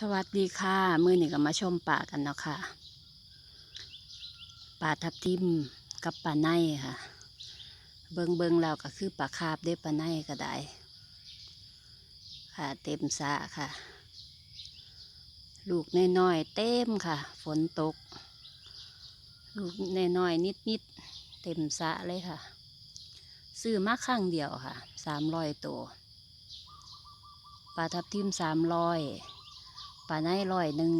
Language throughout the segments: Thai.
สวัสดีค่ะ มื้อนี้ก็มาชมป่ากันเนาะค่ะป่าทับทิมกับป่าในค่ะ เบิงเบิงแล้วก็คือป่าคาบได้ป่าในก็ได้ ค่ะ เต็มสะค่ะ ลูกน้อยๆเต็มค่ะ ฝนตก ลูกน้อยๆนิดๆเต็มสะเลยค่ะ ซื้อมาครั้งเดียวค่ะสามร้อยตัวปลาทับทิมสามร้อย ปลาในร้อยหนึ่ง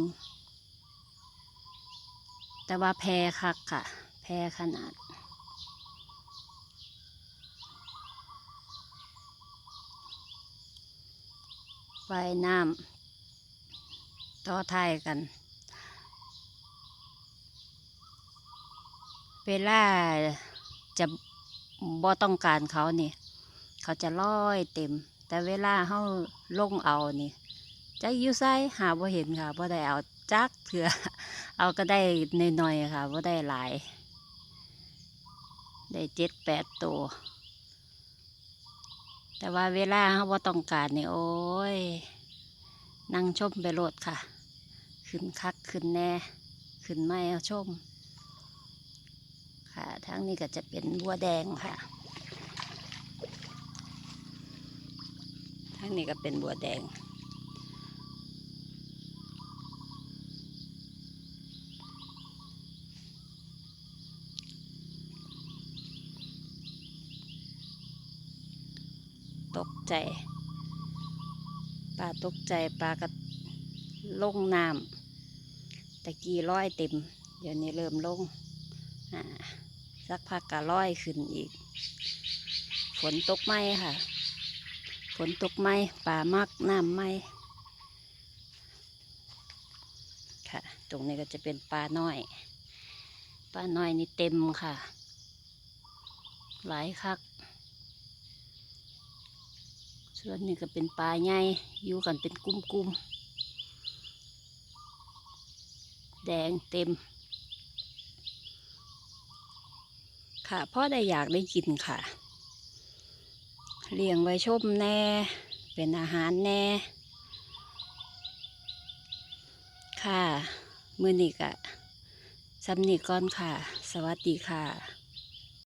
แต่ว่าแพคักค่ะ แพขนาดไฟน้ำต่อท้ายกัน เวลาจะบ่ต้องการเขานี่ เขาจะลอยเต็ม แต่เวลาเฮาลงเอานี่ จักอยู่ไสหาบ่เห็นค่ะบ่ได้เอาจักเถื่อเอาก็ได้น้อยๆค่ะบ่ได้หลาย ได้เจ็ดแปดตัว แต่ว่าเวลาเขาบ่ต้องการนี่โอ้ย นั่งชมไปโลดค่ะ ขึ้นคักขึ้นแน่ ขึ้นไม่เอาชม ค่ะทั้งนี้ก็จะเป็นบัวแดงค่ะทั้งนี้ก็เป็นบัวแดง ตกใจปลาตกใจปลาก็ลงน้ำตะกี้ร้อยเต็ม เดี๋ยวนี้เริ่มลงอ่าสักพักก็ร้อยขึ้นอีก ฝนตกไหมค่ะ ฝนตกไหมปลามักน้ำไหมค่ะ ตรงนี้ก็จะเป็นปลาน้อย ปลาน้อยนี่เต็มค่ะ หลายคัก ส่วนนี้ก็เป็นปลาใหญ่อยู่กันเป็นกุ้มๆแดงเต็ม ค่ะพ่อได้อยากได้กินค่ะ เลี้ยงไว้ชมแน่ เป็นอาหารแน่ ค่ะ มือนี้กะสำนีก่อนค่ะ สวัสดีค่ะ